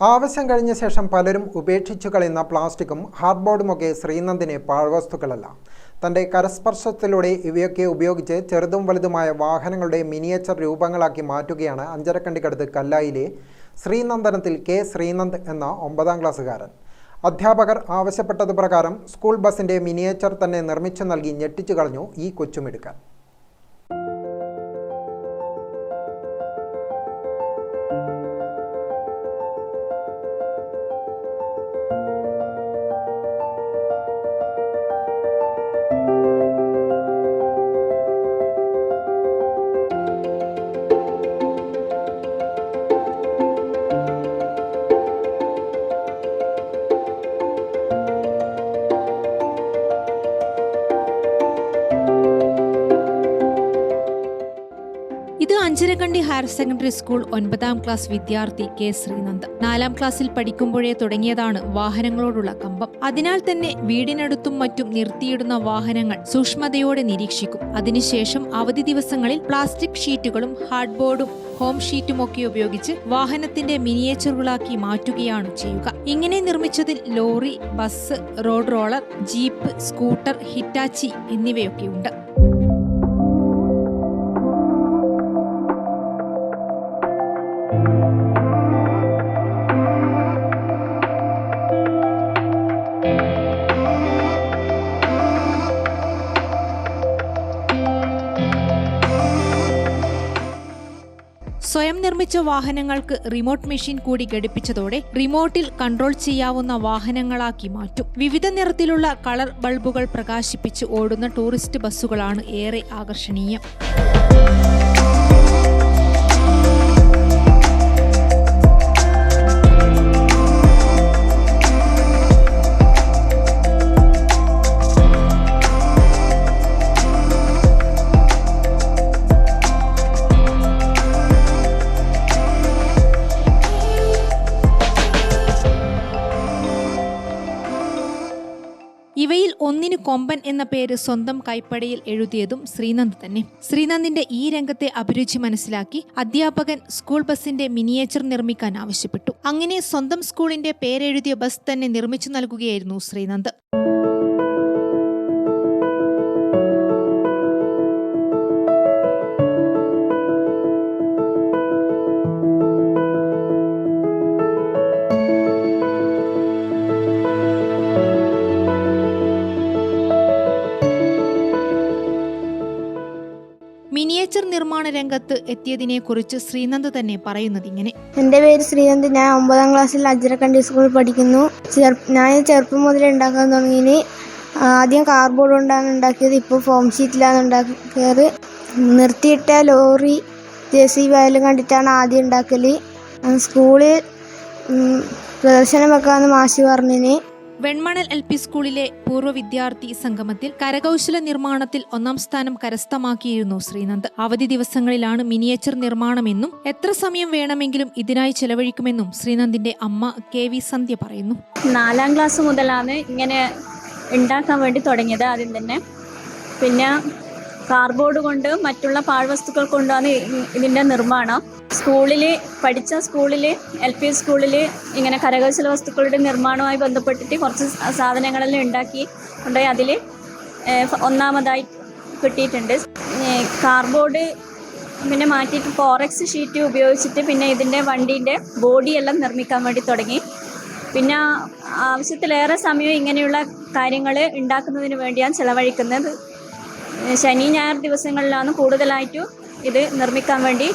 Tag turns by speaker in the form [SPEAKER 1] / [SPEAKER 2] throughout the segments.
[SPEAKER 1] ആവശ്യം കഴിഞ്ഞ ശേഷം പലരും ഉപേക്ഷിച്ചു കളയുന്ന പ്ലാസ്റ്റിക്കും ഹാർഡ്ബോർഡുമൊക്കെ ശ്രീനന്ദിനെ പാഴ്വസ്തുക്കളല്ല. തന്റെ കരസ്പർശത്തിലൂടെ ഇവയൊക്കെ ഉപയോഗിച്ച് ചെറുതും വലുതുമായ വാഹനങ്ങളുടെ മിനിയേച്ചർ രൂപങ്ങളാക്കി മാറ്റുകയാണ് അഞ്ചരക്കണ്ടിക്കടുത്ത് കല്ലായിലെ ശ്രീനന്ദനത്തിൽ കെ. ശ്രീനന്ദ് എന്ന ഒമ്പതാം ക്ലാസ്സുകാരൻ. അധ്യാപകർ ആവശ്യപ്പെട്ടത് പ്രകാരം സ്കൂൾ ബസിന്റെ മിനിയേച്ചർ തന്നെ നിർമ്മിച്ചു നൽകി ഞെട്ടിച്ചു കളഞ്ഞു ഈ കൊച്ചുമിടുക്കൻ.
[SPEAKER 2] ഇത് അഞ്ചരക്കണ്ടി ഹയർ സെക്കൻഡറി സ്കൂൾ ഒൻപതാം ക്ലാസ് വിദ്യാർത്ഥി കെ ശ്രീനന്ദ്. നാലാം ക്ലാസ്സിൽ പഠിക്കുമ്പോഴേ തുടങ്ങിയതാണ് വാഹനങ്ങളോടുള്ള കമ്പം. അതിനാൽ തന്നെ വീടിനടുത്തും മറ്റും നിർത്തിയിടുന്ന വാഹനങ്ങൾ സൂക്ഷ്മതയോടെ നിരീക്ഷിക്കും. അതിനുശേഷം അവധി ദിവസങ്ങളിൽ പ്ലാസ്റ്റിക് ഷീറ്റുകളും ഹാർഡ് ബോർഡും ഹോം ഷീറ്റുമൊക്കെ ഉപയോഗിച്ച് വാഹനത്തിന്റെ മിനിയേച്ചറുകളാക്കി മാറ്റുകയാണ് ചെയ്യുക. ഇങ്ങനെ നിർമ്മിച്ചതിൽ lorry bus road roller jeep scooter Hitachi എന്നിവയൊക്കെയുണ്ട്. സ്വയം നിർമ്മിച്ച വാഹനങ്ങൾക്ക് റിമോട്ട് മെഷീൻ കൂടി ഘടിപ്പിച്ചതോടെ റിമോട്ടിൽ കൺട്രോൾ ചെയ്യാവുന്ന വാഹനങ്ങളാക്കി മാറ്റും. വിവിധ നിറത്തിലുള്ള കളർ ബൾബുകൾ പ്രകാശിപ്പിച്ച് ഓടുന്ന ടൂറിസ്റ്റ് ബസ്സുകളാണ് ഏറെ ആകർഷണീയം. ഒന്നിന് കൊമ്പൻ എന്ന പേര് സ്വന്തം കൈപ്പടയിൽ എഴുതിയതും ശ്രീനന്ദ് തന്നെ. ശ്രീനന്ദിന്റെ ഈ രംഗത്തെ അഭിരുചി മനസ്സിലാക്കി അധ്യാപകൻ സ്കൂൾ ബസിന്റെ മിനിയേച്ചർ നിർമ്മിക്കാൻ ആവശ്യപ്പെട്ടു. അങ്ങനെ സ്വന്തം സ്കൂളിന്റെ പേരെഴുതിയ ബസ് തന്നെ നിർമ്മിച്ചു നൽകുകയായിരുന്നു ശ്രീനന്ദ്. മിനിയേച്ചർ നിർമ്മാണ രംഗത്ത് എത്തിയതിനെക്കുറിച്ച് ശ്രീനന്ദ് തന്നെ പറയുന്നത് ഇങ്ങനെ.
[SPEAKER 3] എന്റെ പേര് ശ്രീനന്ദ്. ഞാൻ ഒമ്പതാം ക്ലാസ്സിൽ അജ്രക്കണ്ടി സ്കൂളിൽ പഠിക്കുന്നു. ഞാൻ ചെറുപ്പം മുതലേ ഉണ്ടാക്കാൻ തുടങ്ങിയത് ആദ്യം കാർഡ്ബോർഡ് കൊണ്ടാണ് ഉണ്ടാക്കിയത്. ഇപ്പോൾ ഫോം ഷീറ്റിലാണ് ഉണ്ടാക്കിയത്. നിർത്തിയിട്ട ലോറി ജെ സി വയലും കണ്ടിട്ടാണ് ആദ്യം ഉണ്ടാക്കൽ സ്കൂളിൽ പ്രദർശനം വെക്കാമെന്ന് മാഷി പറഞ്ഞിന്.
[SPEAKER 2] വെൺമണൽ എൽ പി സ്കൂളിലെ പൂർവ വിദ്യാർത്ഥി സംഗമത്തിൽ കരകൗശല നിർമ്മാണത്തിൽ ഒന്നാം സ്ഥാനം കരസ്ഥമാക്കിയിരുന്നു ശ്രീനന്ദ്. അവധി ദിവസങ്ങളിലാണ് മിനിയേച്ചർ നിർമ്മാണമെന്നും എത്ര സമയം വേണമെങ്കിലും ഇതിനായി ചെലവഴിക്കുമെന്നും ശ്രീനന്ദിന്റെ അമ്മ കെ വി സന്ധ്യ പറയുന്നു.
[SPEAKER 4] നാലാം ക്ലാസ് മുതലാണ് ഇങ്ങനെ ഉണ്ടാക്കാൻ വേണ്ടി തുടങ്ങിയത് ആദ്യം തന്നെ. പിന്നെ കാർഡ്ബോർഡ് കൊണ്ട് മറ്റുള്ള പാഴ്വസ്തുക്കൾ കൊണ്ടാണ് ഇതിന്റെ നിർമ്മാണം. സ്കൂളിൽ പഠിച്ച സ്കൂളിൽ എൽ പി സ്കൂളിൽ ഇങ്ങനെ കരകൗശല വസ്തുക്കളുടെ നിർമ്മാണവുമായി ബന്ധപ്പെട്ടിട്ട് കുറച്ച് സാധനങ്ങളെല്ലാം ഉണ്ടാക്കി കൊണ്ടുപോയി അതിൽ ഒന്നാമതായി കിട്ടിയിട്ടുണ്ട്. കാർബോർഡ് പിന്നെ മാറ്റിയിട്ട് ഫോറക്സ് ഷീറ്റ് ഉപയോഗിച്ചിട്ട് പിന്നെ ഇതിന്റെ വണ്ടീന്റെ ബോഡിയെല്ലാം നിർമ്മിക്കാൻ വേണ്ടി തുടങ്ങി. പിന്നെ ആവശ്യത്തിലേറെ സമയം ഇങ്ങനെയുള്ള കാര്യങ്ങൾ ഉണ്ടാക്കുന്നതിന് വേണ്ടിയാണ് ചെലവഴിക്കുന്നത്. ശനി ഞായർ ദിവസങ്ങളിലാണ് കൂടുതലായിട്ടും ഇത് നിർമ്മിക്കാൻ വേണ്ടി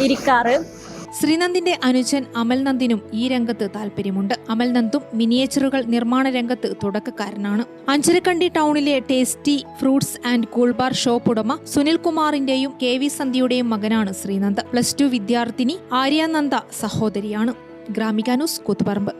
[SPEAKER 4] ഇരിക്കാറ്.
[SPEAKER 2] ശ്രീനന്ദിന്റെ അനുജൻ അമൽനന്ദിനും ഈ രംഗത്ത് താല്പര്യമുണ്ട്. അമൽനന്ദും മിനിയേച്ചറുകൾ നിർമ്മാണ രംഗത്ത് തുടക്കക്കാരനാണ്. അഞ്ചരക്കണ്ടി ടൗണിലെ tasty fruits and cool bar shop ഉടമ സുനിൽകുമാറിന്റെയും കെ വി സന്ധ്യയുടെയും മകനാണ് ശ്രീനന്ദ്. പ്ലസ് ടു വിദ്യാർത്ഥിനി ആര്യാനന്ദ സഹോദരിയാണ്. ഗ്രാമിക ന്യൂസ് കൂത്തുപറമ്പ്.